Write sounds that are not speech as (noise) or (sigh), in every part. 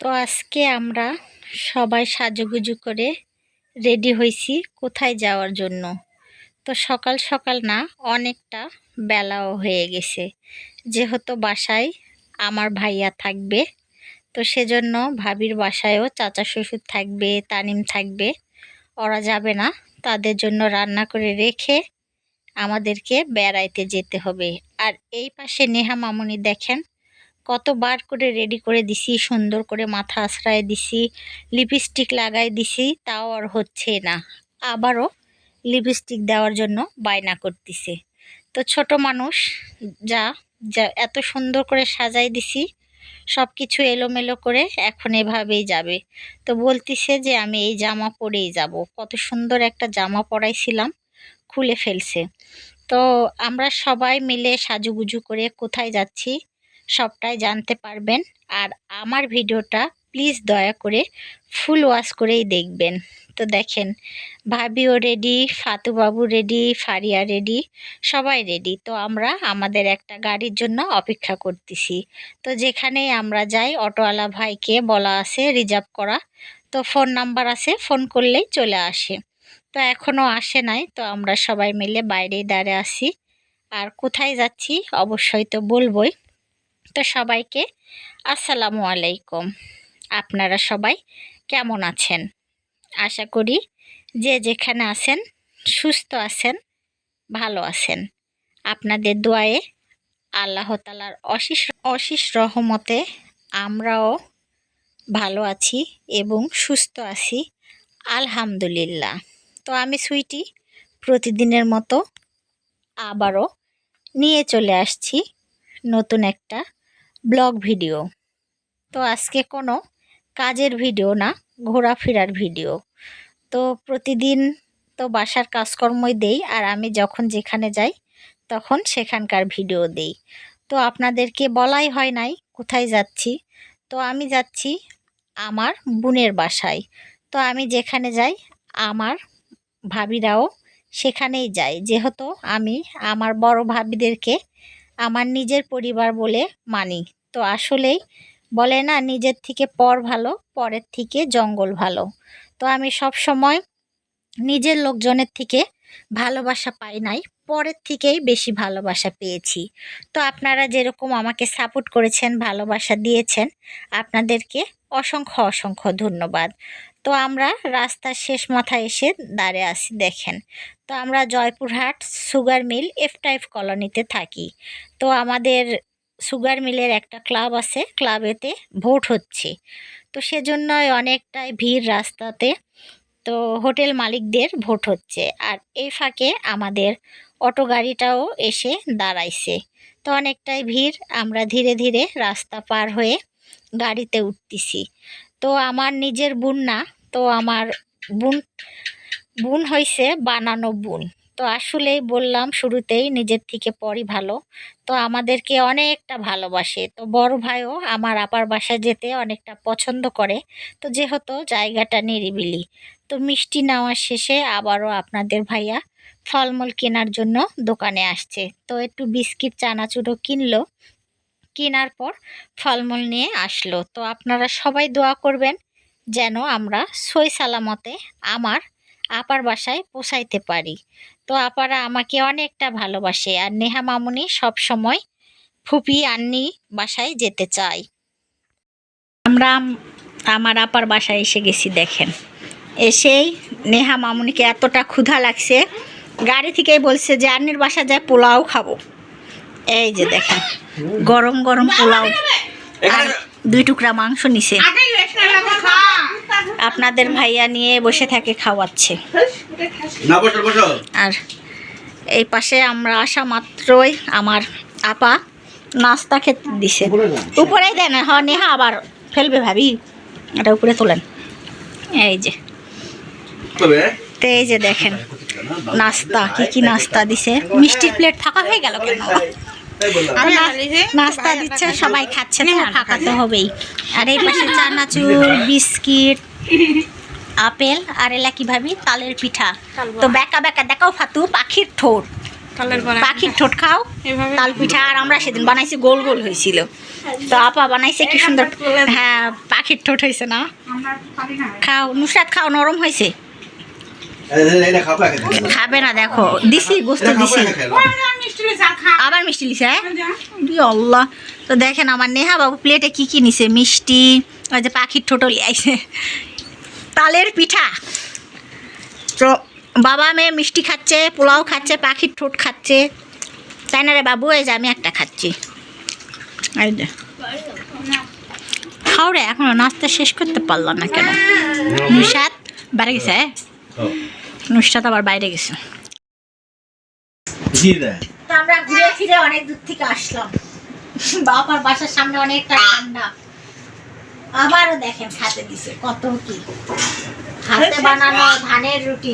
তো আজকে আমরা সবাই সাজুগুজু করে রেডি হয়েছি কোথায় যাওয়ার জন্য। তো সকাল সকাল না, অনেকটা বেলাও হয়ে গেছে। যেহেতু বাসায় আমার ভাইয়া থাকবে, তো সেজন্য ভাবির বাসায়ও চাচা শ্বশুর থাকবে, তানিম থাকবে। ওরা যাবে না, তাদের জন্য রান্না করে রেখে আমাদেরকে বেড়াইতে যেতে হবে। আর এই পাশে নেহা মামনি দেখেন কতবার করে রেডি করে দিছি, সুন্দর করে মাথা আশ্রয় দিছি লিপস্টিক লাগাই দিছি, তাও আর হচ্ছে না। আবারও লিপস্টিক দেওয়ার জন্য বায়না করতেছে। তো ছোট মানুষ, যা যা, এত সুন্দর করে সাজাই দিছি সব কিছু এলোমেলো করে এখন এভাবেই যাবে। তো বলতিছে যে, আমি এই জামা পরেই যাব। কত সুন্দর একটা জামা পরাইছিলাম, খুলে ফেলছে। তো আমরা সবাই মিলে সাজুগুজু করে কোথায় যাচ্ছি সবটাই জানতে পারবেন। আর আমার ভিডিওটা প্লিজ দয়া করে ফুল ওয়াশ করেই দেখবেন। তো দেখেন, ভাবিও ready Fatubabu ready Faria ready সবাই রেডি তো আমরা আমাদের একটা গাড়ির জন্য অপেক্ষা করতেছি। তো যেখানেই আমরা যাই, অটোওয়ালা ভাইকে বলা আছে রিজার্ভ করা। তো ফোন নাম্বার আছে ফোন করলেই চলে আসে। তো এখনও আসে নাই, তো আমরা সবাই মিলে বাইরেই দাঁড়িয়ে আসি আর কোথায় যাচ্ছি, অবশ্যই তো বলবই। সবাইকে। আসসালামু আলাইকুম। আপনারা সবাই কেমন আছেন? আশা করি যে যেখানে আছেন, সুস্থ আছেন, ভালো আছেন। আপনাদের দোয়ায়ে আল্লাহ তালার অশিস অশিস রহমতে আমরাও ভালো আছি এবং সুস্থ আছি। আলহামদুলিল্লাহ। তো আমি সুইটি প্রতিদিনের মতো আবারও নিয়ে চলে আসছি নতুন একটা ব্লগ ভিডিও। তো আজকে কোনো কাজের ভিডিও না, ঘোরাফেরার ভিডিও। তো প্রতিদিন তো বাসার কাজকর্মই দেই আর আমি যখন যেখানে যাই তখন সেখানকার ভিডিও দেই। তো আপনাদেরকে বলাই হয় নাই কোথায় যাচ্ছি। তো আমি যাচ্ছি আমার বোনের বাসায়। তো আমি যেখানে যাই আমার ভাবিরাও সেখানেই যায়। যেহেতু আমি আমার বড় ভাবিদেরকে আমার নিজের পরিবার বলে মানি। তো আসলেই বলে না, নিজের থেকে পর ভালো, পরের থেকে জঙ্গল ভালো। তো আমি সব সময় নিজের লোকজনের থেকে ভালোবাসা পাই নাই, পরের থেকেই বেশি ভালোবাসা পেয়েছি। তো আপনারা যেরকম আমাকে সাপোর্ট করেছেন, ভালোবাসা দিয়েছেন, আপনাদেরকে অসংখ্য অসংখ্য ধন্যবাদ। তো আমরা রাস্তার শেষ মাথায় এসে দাঁড়িয়ে আসি দেখেন। তো আমরা Joypurhat sugar mill F type কলোনিতে থাকি। তো আমাদের সুগার মিলের একটা ক্লাব আছে ক্লাবেতে ভোট হচ্ছে। তো সেজন্যই অনেকটাই ভিড় রাস্তাতে। তো হোটেল মালিকদের ভোট হচ্ছে। আর এই ফাঁকে আমাদের অটো গাড়িটাও এসে দাঁড়াইছে। তো অনেকটাই ভিড়, আমরা ধীরে ধীরে রাস্তা পার হয়ে গাড়িতে উঠতেছি। তো আমার নিজের বোন না, তো আমার বোন বোন হয়েছে বানানো বোন। তো আসলেই বললাম শুরুতেই নিজের থেকে পরই ভালো। তো আমাদেরকে অনেকটা ভালোবাসে। তো বড় ভাইও আমার আপার বাসায় যেতে অনেকটা পছন্দ করে। তো যেহেতু জায়গাটা নিরিবিলি। তো মিষ্টি নেওয়ার শেষে আবারও আপনাদের ভাইয়া ফলমূল কেনার জন্য দোকানে আসছে। তো একটু বিস্কিট, চানাচুরও কিনলো। কেনার পর ফলমূল নিয়ে আসলো। তো আপনারা সবাই দোয়া করবেন যেন আমরা সই সালামতে আমার আপার বাসায় পোষাইতে পারি। আপারা আমাকে অনেকটা ভালোবাসে আর নেহা মামুনি সব সময় ফুপি আন্নি বাসায় যেতে চাই আমরা আমার আপার বাসায় এসে গেছি দেখেন। এসেই নেহা মামুনিকে এতটা ক্ষুধা লাগছে গাড়ি থেকেই বলছে যে আন্নির বাসা যায় পোলাও খাব। এই যে দেখেন গরম গরম পোলাও আর দুই টুকরা মাংস নিছে। আপনাদের ভাইয়া নিয়ে বসে থাকে খাওয়াচ্ছে। আর এই পাশে আমরা আসা মাত্রই আমার আপা নাস্তা খেতে দিছে। উপরেই দেন হ নেহা আবার ফেলবে ভাবি। এটা উপরে তোলেন। এই যে। তো এই যে দেখেন নাস্তা কি কি নাস্তা দিছে। মিষ্টির প্লেট থাকা হয়ে গেল কেন? নাস্তা দিচ্ছে সবাই খাচ্ছে। তো ফাঁকাতে হবেই। আর এই পাশে (laughs) চানাচুর বিস্কিট আপেল আর এলা কি ভাবি? তালের পিঠা। তো বেকা বেকা দেখাও ফাতু পাখির ঠোঁট। পাখির ঠোঁট খাও। তাল পিঠা আর আমরা সেদিন বানাইছি গোল গোল হয়েছিল। তো আপা বানাইছে কি সুন্দর হ্যাঁ পাখির ঠোঁট হয়েছে না? না। খাও নুসরাত খাও নরম হয়েছে? খাব না দেখো। দিছি গোস্ত দিছি। আবার মিষ্টি লিছে হ্যাঁ? যা। আল্লাহ। তো দেখেন আমার নেহা বাবু প্লেটে কি কি নিছে? মিষ্টি ওই যে পাখির ঠোঁটো লিয়াইছে তালের পিঠা। তো বাবা মেয়ে মিষ্টি খাচ্ছে পোলাও খাচ্ছে পাখির ঠোঁট খাচ্ছে। তাই না রে বাবু? এই যে আমি একটা খাচ্ছি। খাও রে এখনও নাস্তা শেষ করতে পারলাম না কেন? নুসাদ বাইরে গেছে নুসাদ আবার বাইরে গেছে। আমরা ঘুরে ফিরে অনেক দূর থেকে আসলাম। বাবার বাসার সামনে অনেকটা ঠান্ডা। আবারও দেখেন খাতে দিছে কত কি। হাতে বানানো ধানের রুটি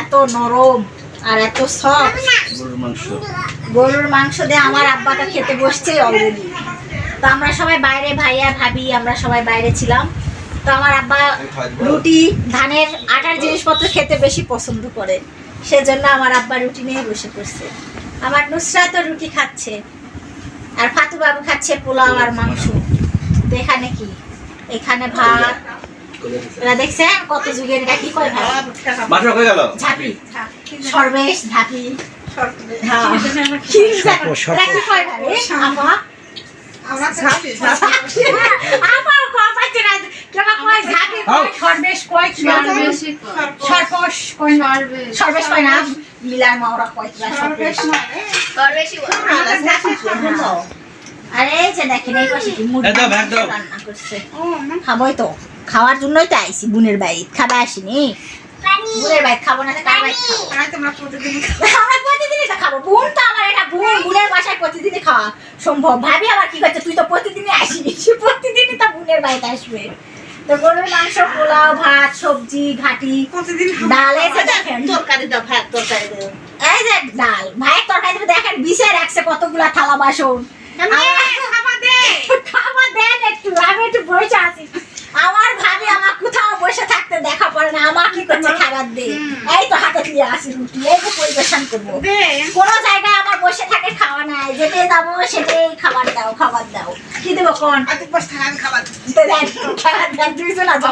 এত নরম আর এত সফট মাংস। গরুর মাংস দিয়ে আমার আব্বাটা খেতে বসছে অলরেডি তো আমরা সবাই বাইরে ভাইয়া ভাবি আমরা সবাই বাইরে ছিলাম। তো আমার আব্বা রুটি ধানের আটার জিনিসপত্র খেতে বেশি পছন্দ করে। সেজন্য আমার আব্বা রুটি নিয়ে বসে পড়ছে। আমার নুসরা তো রুটি খাচ্ছে। আর ফাতু বাবু খাচ্ছে পোলাও আর মাংস। তো এখানে কি এখানে ভাত। এরা দেখছেন কত যুগের এটা কি কয় ভাত মাছ ঝাপি। সর্বেশ ঝাপি। হ্যাঁ কি কয়? আপা আমরা ঝাপি আপা কপাইতে না। কেবা কয় ঝাপি কয় সর্বেশ কয় কি সর্বশ কয়। সর্বেশ কয় না। মিলার মাওরা কয় কি সর্বেশ। আরে যে দেখেন এই পাশে কি মুরগি এই দাও, ভাত দাও। রান্না করছে। ও খাবোই তো। খাওয়ার জন্যই তো আইসি বোনের বাড়ি খাবা আসিনি। খাব না কার খাব তোমরা প্রতিদিন আমরা প্রতিদিনই তো খাব। বোন তো আমার এটা বোন বাসায় প্রতিদিনই খাওয়া সম্ভব। ভাবি আবার কি করছে তুই তো প্রতিদিনই আসিনি সে প্রতিদিনই তো বোনের বাড়িতে আসবে। তো গরুর মাংস পোলাও ভাত সবজি ঘাটি প্রতিদিন ডাল এই যে দেখেন। তরকারি দাও ভাত তরকারি দাও। এই যে ডাল ভাইয়ের তরকারি দেখেন বিষে রাখছে কতগুলা থালা বাসন। খাবার দে। আমি একটু বসে আছি। আমার ভাবি আমার কোথাও বসে থাকতে দেখা পড়ে না আমার কি করছে খাবার দে এই তো হাতে দিয়ে আসি রুটি এই তো পরিবেশন করব। দে। জায়গায় আমার বসে থাকে খাওয়া নাই যেতে যাব সেটাই খাবার দাও খাবার দাও। কি দেবো কোন? খাবার দুইজন আছে,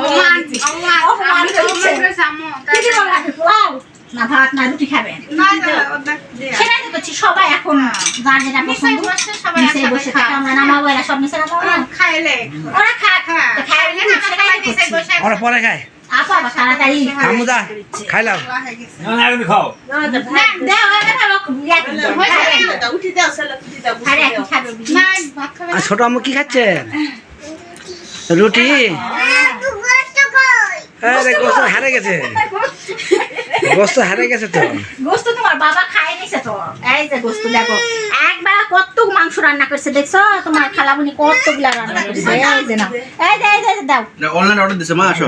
আমি আমি? না ভাত না রুটি খাবেন? সেটাই তো সবাই এখন যার যেটা পছন্দ বসে। থাকে আমরা নামাবো এরা সব নিচে নামাবো। না খাইলে। ওরা খাক হ্যাঁ খাইলে না, না সেটাই সবাই তো করছি। বসে পরে খাই আপা তাড়াতাড়ি। আমুদা খাইলাম হয়ে গেছে। খাও। দেও এবার খাব, কি দেও, হয়েছে, খাবেন। দাও উঠি দাও সালা উঠি দাও আরে খাবে না ভাত খাবে ছোট আম্মু কি খাচ্ছে? রুটি। আরে গোস্ত হারে গেছে। গোস্ত। হারে গেছে তো। গোস্ত তোমার বাবা খায় নিছে তো। এই যে গোস্ত দেখো একবার কত মাংস রান্না করছে দেখছ? তোমার খালামুনি কতগুলা রান্না করছে এই যে না এই যে এই যে এই যে দাও। অনলাইন অর্ডার দিছে মা আসো।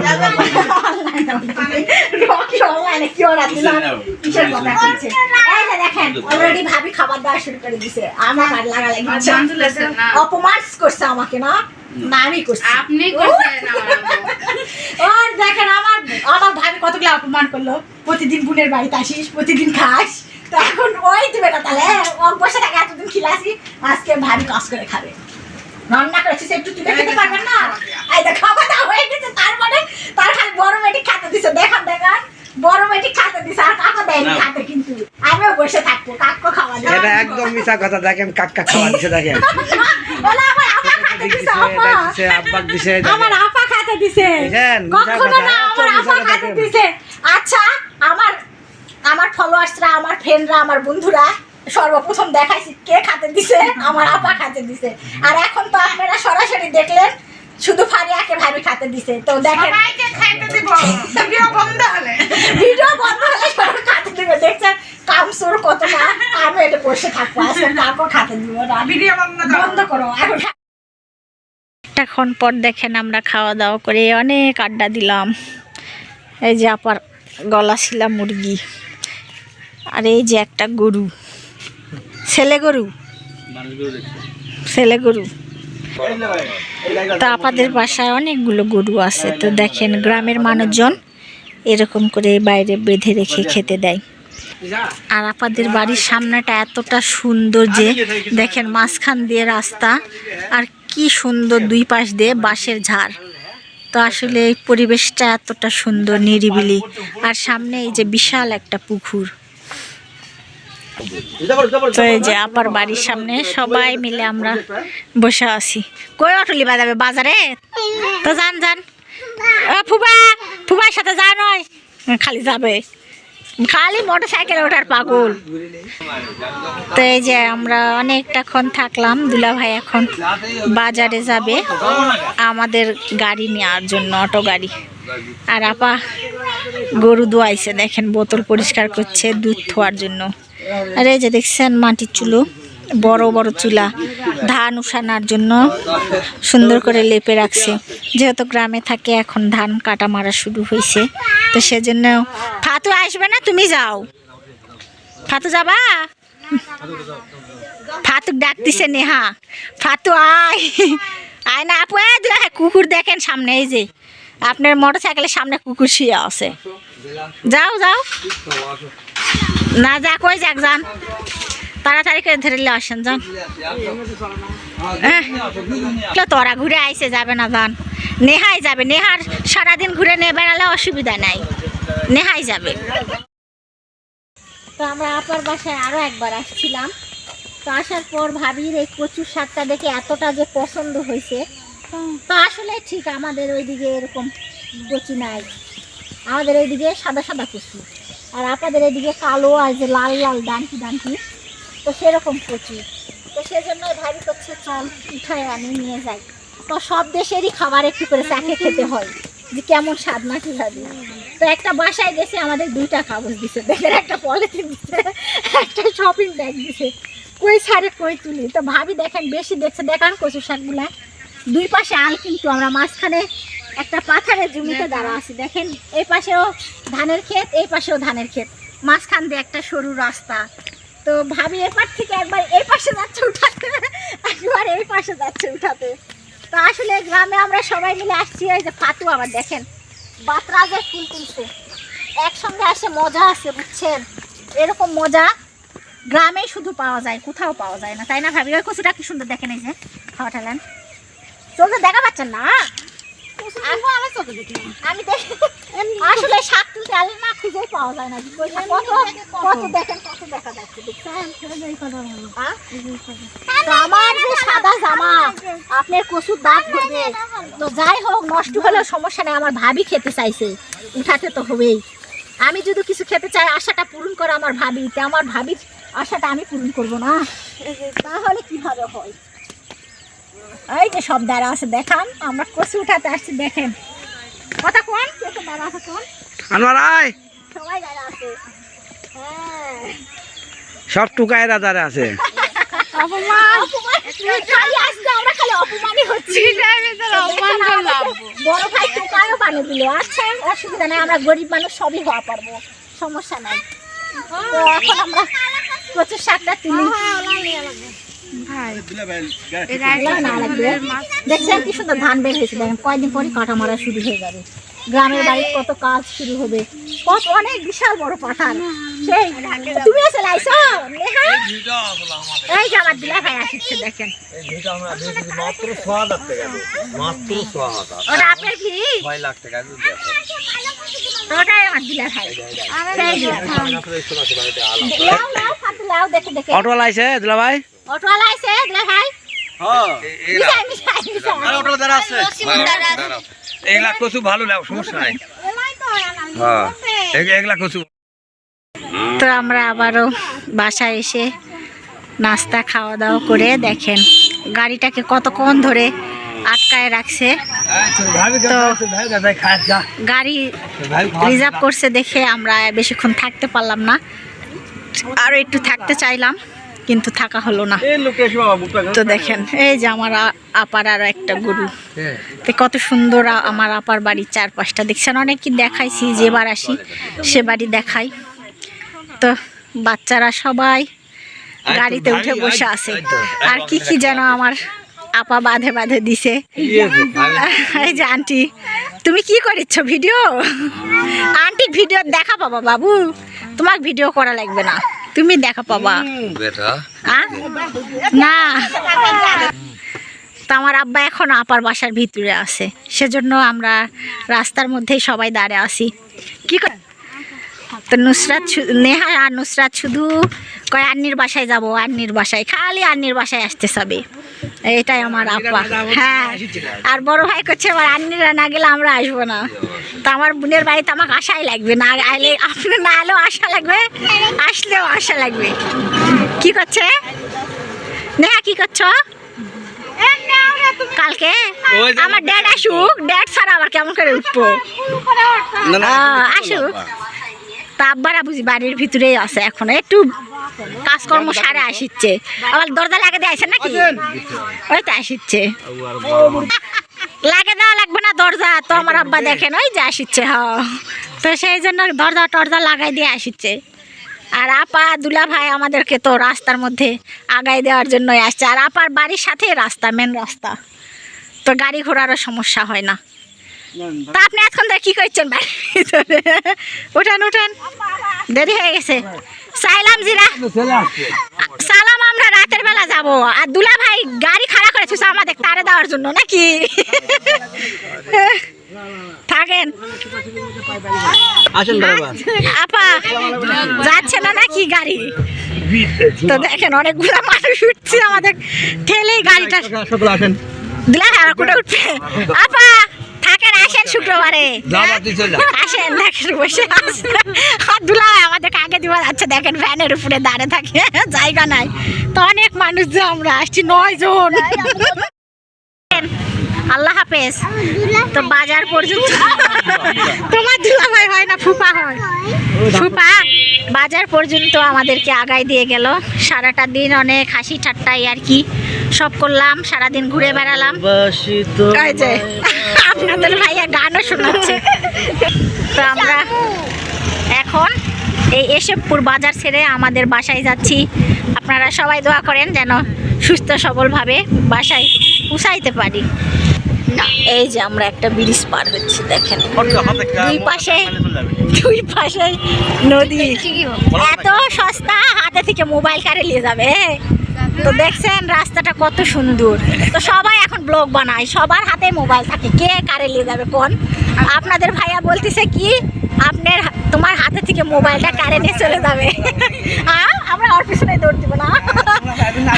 রকি অনলাইনে কি অর্ডার দিলাম কিসের কথা বলছে? এই যে দেখেন অলরেডি ভাবি খাবার দেওয়া শুরু করে দিছে। আমার আর লাগা না। অপমান করছে আমাকে না না আমি করছি। আপনি করছেন আমার দেখেন আমার আমার ভাবি কতগুলো অপমান করল। প্রতিদিন বোনের বাড়িতে আসিস প্রতিদিন খাস। তো ওই দিবে না তাহলে ও বসে থাকে এতদিন খিলাসি আজকে ভাবি কাজ করে খাবে। রান্না করেছিস একটু তুলে খেতে পারবেন না? এই দেখ খাওয়া দাওয়া হয়ে গেছে তারপরে তার খালি বড় মেয়েটি খাতে দিছে। দেখান দেখান বড় মেয়েটি খাতে দিছে আর কাকা দেয়নি না। খাতে কিন্তু। আমিও বসে থাকব কাকু খাওয়া এটা একদম মিশা কথা দেখেন কাকা খাওয়া দিছে দেখেন। বলে (laughs) দিছে দিছে আপা এটা দিছে আব্বাক দিছে আমার আপা খাতে দিছে। কখনো না আমার আপা খাতে দিছে। আচ্ছা আমার আমার ফলোয়ার্সরা আমার ফ্রেন্ডরা আমার বন্ধুরা সর্বপ্রথম দেখাইছি কে খাতে দিছে আমার আপা খাতে দিছে। আর এখন তো আপনারা সরাসরি দেখলেন শুধু ফারিয়াকে ভাবি খাতে দিছে। তো দেখেন সবাইকে খাইতে দিব। ভিডিও বন্ধ হলে। ভিডিও বন্ধ হলে সবাই খাতে দিবে। দেখছেন কামসুর কত না আমি এটা বসে থাকব আজকে কাউকে খাতে দিব না। ভিডিও বন্ধ করো। বন্ধ করো এখন এখন পর দেখেন আমরা খাওয়া দাওয়া করে অনেক আড্ডা দিলাম। এই যে আপার গলা ছিলাম মুরগি। আর এই যে একটা গরু। ছেলে গরু? ছেলে গরু। তা আপাদের বাসায় অনেকগুলো গরু আছে। তো দেখেন গ্রামের মানুষজন এরকম করে বাইরে বেঁধে রেখে খেতে দেয়। আর আপাদের বাড়ির সামনেটা এতটা সুন্দর যে দেখেন মাঝখান দিয়ে রাস্তা। আর কি সুন্দর দুই পাশ দিয়ে বাঁশের ঝাড়। তো আসলে এই পরিবেশটা এতটা সুন্দর, নিরিবিলি। আর সামনে এই যে বিশাল একটা পুকুর। তো এই যে আপার বাড়ির সামনে সবাই মিলে আমরা বসে আছি। কই অটলি বাজাবে বাজারে? তো যান যান। ফুবা ফুবার সাথে যা নয়। খালি যাবে। খালি মোটর সাইকেলে ওঠার পাগল। তো এই যে আমরা অনেকটাক্ষণ থাকলাম, দুলা ভাই এখন বাজারে যাবে। আমাদের গাড়ি নেওয়ার জন্য, অটো গাড়ি। আর আপা গরু দোয়াইছে দেখেন, বোতল পরিষ্কার করছে, দুধ থোয়ার জন্য। আর এই যে দেখছেন মাটির চুলো। বড় বড় চুলা, ধান উঠানোর জন্য সুন্দর করে লেপে রাখছে। যেহেতু গ্রামে থাকে, এখন ধান কাটা মারা শুরু হয়েছে তো সেজন্য ফাতু আসবে না, তুমি যাও। ফাতু যাবা? ফাতু ডাকতেছে নেহা। ফাতু আয়। আয় না আপু দুলা কুকুর দেখেন সামনে, এই যে। আপনার মোটর সাইকেলের সামনে কুকুর শুয়ে আছে। যাও যাও। না, যা, কই যাক, যান। তাড়াতাড়ি করে ধরে আসেন যান? তো তোরা ঘুরে আইসে যাবে না যান? নেহাই যাবে, নেহার সারাদিন ঘুরে নিয়ে বেড়ালে অসুবিধা নাই। নেহাই যাবে। তো আমরা আপার বাসায় আরও একবার আসছিলাম। তো আসার পর ভাবির এই কচুর শাকটা দেখে এতটা যে পছন্দ হয়েছে তো আসলে ঠিক আমাদের ওইদিকে এরকম কচু নাই। আমাদের এইদিকে সাদা সাদা কচু। আর আপনাদের এদিকে কালো আর যে লাল লাল ডানকি ডানকি। তো সেরকম কচু। তো সেজন্য ভাবি করছে চল, উঠায় আনি, নিয়ে যাই। তো সব দেশেরই খাবার একটু করে চাকে খেতে হয়। যে কেমন স্বাদ না কীভাবে তো একটা বাসায় গেছে, আমাদের দুইটা কাগজ দিছে। দেখেন, একটা পলিথিন দিছে, একটা শপিং ব্যাগ দিছে। কই ছাড়ে, কই তুলি? তো ভাবি দেখেন, বেশি দেখছে। দেখান কচু শাকগুলা। দুই পাশে আল কিন্তু, আমরা মাঝখানে একটা পাথরের জমিতে দাঁড়া আছি। দেখেন, এই পাশেও ধানের ক্ষেত, এই পাশেও ধানের ক্ষেত। মাঝখান দিয়ে একটা সরু রাস্তা। তো ভাবি এপার থেকে একবার এই পাশে যাচ্ছে উঠাতে। একবার এই পাশে যাচ্ছে উঠাতে। তো আসলে গ্রামে আমরা সবাই মিলে আসছি, এই যে ফাতু আবার দেখেন। বাতরা যে ফুল তুলছে। একসঙ্গে আসে, মজা আছে, বুঝছেন? এরকম মজা গ্রামে শুধু পাওয়া যায়, কোথাও পাওয়া যায় না। তাই না ভাবি? ওই কচুটা কি সুন্দর দেখেন এই যে খাওয়া ঠালেন চলতে দেখা পাচ্ছেন না? কচুর হবে তো যাই হোক নষ্ট হলেও সমস্যা নেই আমার ভাবি খেতে চাইছে উঠাতে তো হবেই আমি যদি কিছু খেতে চাই, আশাটা পূরণ করে আমার ভাবি। আমার ভাবির আশাটা আমি পূরণ করব না। তাহলে কীভাবে হয়? এই যে সব দ্বারা আছে দেখান। আমরা কচু উঠাতে আসছি দেখেন। কথা কোন? কে তো দ্বারা আছে কোন? আনোয়ার আয়। সবাই দ্বারা আছে। হ্যাঁ। সব টুকায়রা দাঁড়ে আছে। অপমান। খালি আজকে আমরা খালি অপমানই হচ্ছি। অপমান করলাম বড় ভাই টোকায়ও পানি দিল। আচ্ছা অসুবিধা নাই আমরা গরিব মানুষ সবই হওয়া পারব। সমস্যা নাই। তো এখন আমরা প্রচুর শাকটা তুলি। লাগবে। দেখছেন কি সুন্দর ধান বের হয়েছে দেখেন কয়দিন পরে কাটা মারা শুরু হয়ে যাবে গ্রামের বাড়ির কত কাজ শুরু হবে কত অনেক বিশাল বড় পাঠান সেই তুমি এসে লাইছো এই যে আমার দিলা ভাই আসছে দেখেন মাত্র টাকা মাত্র হাজার ওটা আপনার ছয় লাখ টাকা অটো লাইছে দুলা ভাই অটোওয়ালা আইছে দিলা ভাই। মিশাই মিশাই মিশাই আর ওটা দ্বারা আছে। এগুলা কচু ভালো লাগ সমস্যা নাই। হ্যাঁ। এগুলা কচু। তো আমরা আবারও বাসায় এসে নাস্তা খাওয়া দাওয়া করে দেখেন গাড়িটাকে কতক্ষণ ধরে আটকায় রাখছে। তো গাড়ি রিজার্ভ করছে দেখে আমরা বেশিক্ষণ থাকতে পারলাম না। আরও একটু থাকতে চাইলাম। কিন্তু থাকা হলো না। এই লোকে এসে বাবা মুখটা তো দেখেন এই যে আমার আপার আরও একটা গরু। তো কত সুন্দর আমার আপার বাড়ির চারপাশটা। দেখছেন অনেক কি দেখাইছি যে বার আসি সে বাড়ি দেখাই। তো বাচ্চারা সবাই গাড়িতে উঠে বসে আছে। আর কি কি যেন আমার আপা বাঁধে বাঁধে দিছে। এই যে আন্টি তুমি কি করিচ্ছ ভিডিও? আন্টি ভিডিও দেখা পাবা বাবু। তোমার ভিডিও করা লাগবে না। তুমি দেখা পাবা। না। তো আমার আব্বা এখন আপার বাসার ভিতরে আছে। সেজন্য আমরা রাস্তার মধ্যেই সবাই দাঁড়িয়ে আছি। কি কর তো নুসরাত নেহা আর নুসরাত শুধু কয় আন্নির বাসায় যাব আন্নির বাসায়। খালি আন্নির বাসায় আসতে সবে এটাই আমার আপা হ্যাঁ। আর বড় ভাই করছে এবার আন্নিরা না গেলে আমরা আসব না। তো আমার বোনের বাড়িতে আমাকে আশাই লাগবে না আইলে আপনি না এলেও আশা লাগবে আসলেও আশা লাগবে। কি করছে? নেহা কি করছ? কালকে? আমার ড্যাড আসুক ড্যাড ছাড়া আবার কেমন করে উঠবো? আসুক। তা আব্বারা বুঝি বাড়ির ভিতরেই আছে এখন। একটু কাজকর্ম সারে আসিচ্ছে। আবার দরজা লাগে দিয়ে আসেন নাকি? ওই তো আসিচ্ছে। (laughs) লাগে দেওয়া লাগবে না দরজা তো আমার আব্বা দেখেন ওই যে আসিচ্ছে হ। তো সেই জন্য দরজা টরজা লাগাই দিয়ে আসিচ্ছে। আর আপা দুলা ভাই আমাদেরকে তো রাস্তার মধ্যে আগাই দেওয়ার জন্যই আসছে। আর আপার বাড়ির সাথে রাস্তা মেন রাস্তা। তো গাড়ি ঘোড়ারও সমস্যা হয় না। তা আপনি এখন কি করছেন বাড়ির ভিতরে উঠান উঠান। দেরি হয়ে গেছে। সাইলাম জিরা। সালাম আমরা রাতের বেলা যাব। আর দুলা ভাই গাড়ি খাড়া করে আমাদের তারে দেওয়ার জন্য নাকি? থাকেন। আপা যাচ্ছে না নাকি গাড়ি? তো দেখেন অনেকগুলা মানুষ উঠছে আমাদের ঠেলেই গাড়িটা। দুলা ভাই আমার কোটা উঠছে? আপা! আসেন শুক্রবারে। (laughs) আসেন দেখেন বসে দুলা ভাই আমাদেরকে আগে দিবা যাচ্ছে? দেখেন ভ্যানের উপরে দাঁড়িয়ে থাকে জায়গা নাই। তো অনেক মানুষ যে আমরা আসছি নয় জন। আল্লাহ হাফেজ। তো বাজার পর্যন্ত তোমার দুলা ভাই হয় না ফুপা হয়? ফুপা বাজার পর্যন্ত আমাদেরকে আগাই দিয়ে গেল। সারাটা দিন অনেক হাসি ঠাট্টাই আর কি। সব করলাম সারাদিন ঘুরে বেড়ালাম। আপনাদের ভাইয়া গানও শোনাচ্ছে। তো আমরা এখন এই এসবপুর বাজার ছেড়ে আমাদের বাসায় যাচ্ছি। আপনারা সবাই দোয়া করেন যেন সুস্থ সবলভাবে বাসায় পুষাইতে পারি। এই যে আমরা একটা ব্রিজ পার হচ্ছি দেখেন। দুই পাশে দুই পাশে নদী। এত সস্তা হাতে থেকে মোবাইল কারে নিয়ে যাবে তো দেখছেন, রাস্তাটা কত সুন্দর। তো সবাই এখন ব্লগ বানায়, সবার হাতে মোবাইল থাকে, কে কারে নিয়ে যাবে কোন? আপনাদের ভাইয়া বলতেছে কি, আপনার তোমার হাতে থেকে মোবাইলটা কারে নিয়ে চলে যাবে? হ্যাঁ আমরা ওর পিছনে দৌড় দিব না?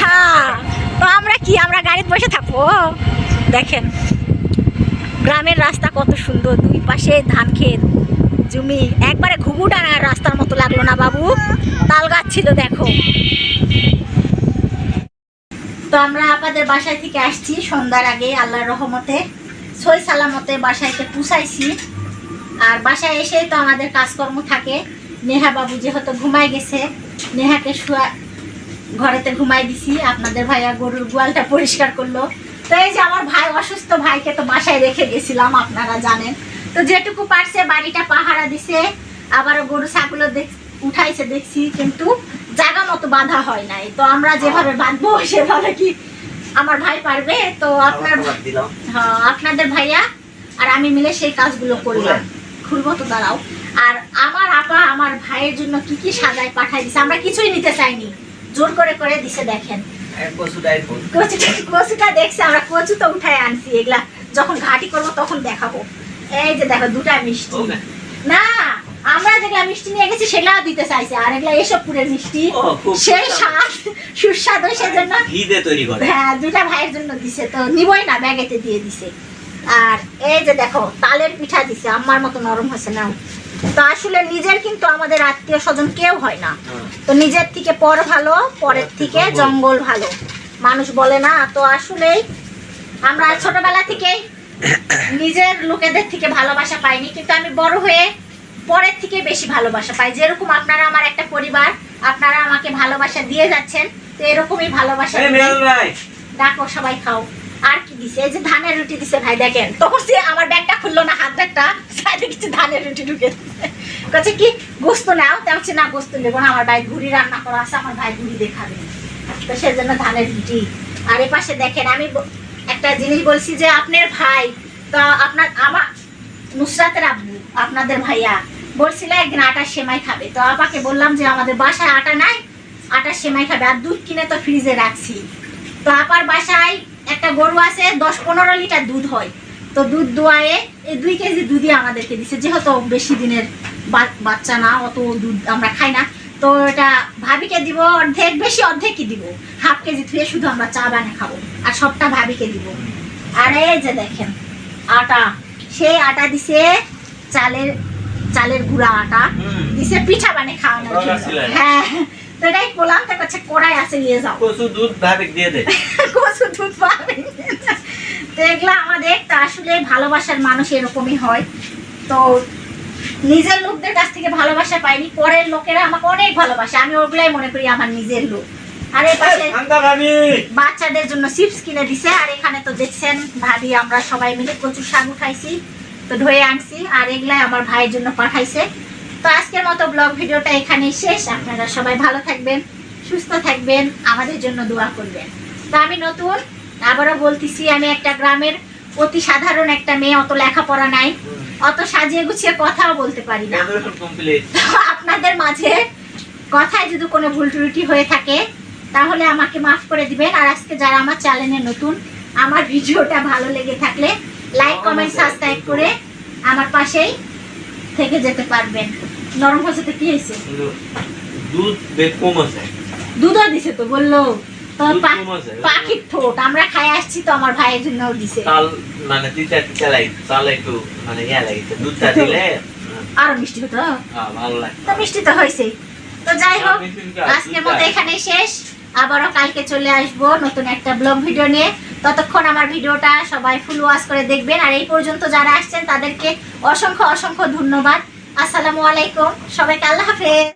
হ্যাঁ তো আমরা কি, আমরা গাড়িতে বসে থাকব? দেখেন, গ্রামের রাস্তা কত সুন্দর, দুই পাশে ধান ক্ষেত, জমি, একবারে ঘুঘু ডানার রাস্তার মতো লাগল না বাবু? তাল গাছ ছিল, দেখো। তো আমরা আপনাদের বাসায় থেকে আসছি সন্ধ্যার আগে, আল্লাহর রহমতে। সই সালামতে বাসাইতে পুষাইছি আর বাসায় এসেই তো আমাদের কাজকর্ম থাকে। নেহা বাবু যেহেতু ঘুমাই গেছে, নেহাকে শুয়া ঘরেতে ঘুমাই দিছি। আপনাদের ভাইয়া গরুর গোয়ালটা পরিষ্কার করল। তো এই যে আমার ভাই, অসুস্থ ভাইকে তো বাসায় রেখে গেছিলাম, আপনারা জানেন। তো যেটুকু পারছে, বাড়িটা পাহারা দিছে। আবারও গরু ছাগল দেখ উঠাইছে দেখছি, কিন্তু জায়গা মতো বাঁধা হয় নাই। তো আমরা যেভাবে বাঁধবো সেভাবে কি আমার ভাই পারবে? তো আপনার হ্যাঁ আপনাদের ভাইয়া আর আমি মিলে সেই কাজগুলো করলাম। খুলবো তো দাঁড়াও। আর আমার আপা আমার ভাইয়ের জন্য কি কি সাজায় পাঠাই দিছে আমরা কিছুই নিতে চাইনি। জোর করে করে দিছে দেখেন। কচুটা কচুটা দেখছি আমরা কচু তো উঠায় আনছি। এগুলা যখন ঘাটি করব তখন দেখাবো। এই যে দেখো দুটা মিষ্টি। না আমরা যেগুলা মিষ্টি নিয়ে গেছি সেগুলাও দিতে চাইছে। আর এগুলা এসব পুরের মিষ্টি। সেই স্বাদ সুস্বাদু সেজন্য। ঘি দিয়ে তৈরি করে? হ্যাঁ দুটা ভাইয়ের জন্য দিছে। তো নিবই না ব্যাগেতে দিয়ে দিছে। আর এই যে দেখো তালের পিঠা দিছে। আমার মতো নরম হয়েছে না। তো আসলে নিজের কিন্তু আমাদের আত্মীয় স্বজন কেউ হয় না। তো নিজের থেকে পর ভালো পরের থেকে জঙ্গল ভালো। মানুষ বলে না। তো আসলেই আমরা ছোটবেলা থেকে নিজের লোকেদের থেকে ভালোবাসা পাইনি। কিন্তু আমি বড় হয়ে পরের থেকে বেশি ভালোবাসা পাই। যেরকম আপনারা আমার একটা পরিবার আপনারা আমাকে ভালোবাসা দিয়ে যাচ্ছেন তো এরকমই ভালোবাসা ডাকো সবাই খাও। আর কি দিছে? এই যে ধানের রুটি দিছে ভাই দেখেন। তখন সে আমার ব্যাগটা খুললো না হাত ব্যাগটা সাইডে কিছু ধানের রুটি ঢুকে কাছে কি গোস্ত নাও? তা হচ্ছে না গোস্ত নেব না আমার ভাই ঘুরি রান্না করা আছে আমার ভাই ঘুরি দেখাবে। তো সেজন্য ধানের রুটি। আর এ পাশে দেখেন আমি একটা জিনিস বলছি যে আপনার ভাই তো আপনার আমার নুসরাতের আব্বু আপনাদের ভাইয়া বলছিল, একদিন আটার সেমাই খাবে। তো আপাকে বললাম যে, আমাদের বাসায় আটা নাই আটার সেমাই খাবে, আর দুধ কিনে তো ফ্রিজে রাখছি। তো আপার বাসায় একটা গরু আছে, দশ পনেরো লিটার দুধ হয়। তো দুধ দোয়ায়ে এই দুই কেজি দুধই আমাদেরকে দিছে, যেহেতু বেশি দিনের বাচ্চা না, অত দুধ আমরা খাই না। তো এটা ভাবিকে দিব, অর্ধেক বেশি, অর্ধেকই দিব। হাফ কেজি থুয়ে শুধু আমরা চা বানিয়ে খাব, আর সবটা ভাবিকে দিব। আর এই যে দেখেন, আটা। সেই আটা দিছে চালের চালের গুঁড়া আটা দিছে পিঠা জন্য। ছিলেন? হ্যাঁ তো এটাই বললাম তো কাছে কড়াই আছে নিয়ে যাও। কচু দুধ দিয়ে দে। (laughs) কচু দুধ তো এগুলো আমাদের তা আসলে ভালোবাসার মানুষ এরকমই হয়। তো নিজের লোকদের কাছ থেকে ভালোবাসা পাইনি পরের লোকেরা আমাকে অনেক ভালোবাসে। আমি ওগুলাই মনে করি আমার নিজের লোক। আর এই পাশে বাচ্চাদের জন্য চিপস কিনে দিছে আর এখানে তো দেখছেন ভাবি আমরা সবাই মিলে প্রচুর শাক উঠাইছি। তো ধুয়ে আনছি, আর এগুলাই আমার ভাইয়ের জন্য পাঠাইছে। তো আজকের মতো ব্লগ ভিডিওটা এখানেই শেষ। আপনারা সবাই ভালো থাকবেন, সুস্থ থাকবেন, আমাদের জন্য দোয়া করবেন। তো আমি নতুন, আবারও বলতেছি, আমি একটা গ্রামের অতি সাধারণ একটা মেয়ে, অত লেখাপড়া নাই। অত সাজিয়ে গুছিয়ে কথাও বলতে পারি না। আপনাদের মাঝে কথায় যদি কোনো ভুল ত্রুটি হয়ে থাকে, তাহলে আমাকে মাফ করে দিবেন। আর আজকে যারা আমার চ্যানেলে নতুন, আমার ভিডিওটা ভালো লেগে থাকলে লাইক কমেন্ট সাবস্ক্রাইব করে আমার পাশেই থেকে যেতে পারবেন। নরম হচ্ছে কি হয়েছে? দুধ কম আছে। দুধও দিছে তো বলল। পাখির ঠোঁট আমরা খাই আসছি তো আমার ভাইয়ের জন্যও দিছে। মানে তিতা তিতা লাগে চাল একটু মানে ইয়া লাগে দুধটা দিলে আরও মিষ্টি হতো? হ্যাঁ, ভালো লাগে তো মিষ্টি তো হয়েছে তো যাই হোক আজকের মতো এখানে শেষ। আবারও কালকে চলে আসব নতুন একটা ব্লগ ভিডিও নিয়ে। ততক্ষণ আমার ভিডিওটা সবাই ফুল ওয়াশ করে দেখবেন। আর এই পর্যন্ত যারা আসছেন, তাদেরকে অসংখ্য অসংখ্য ধন্যবাদ। আসসালামু আলাইকুম। সবাইকে আল্লাহ হাফেজ।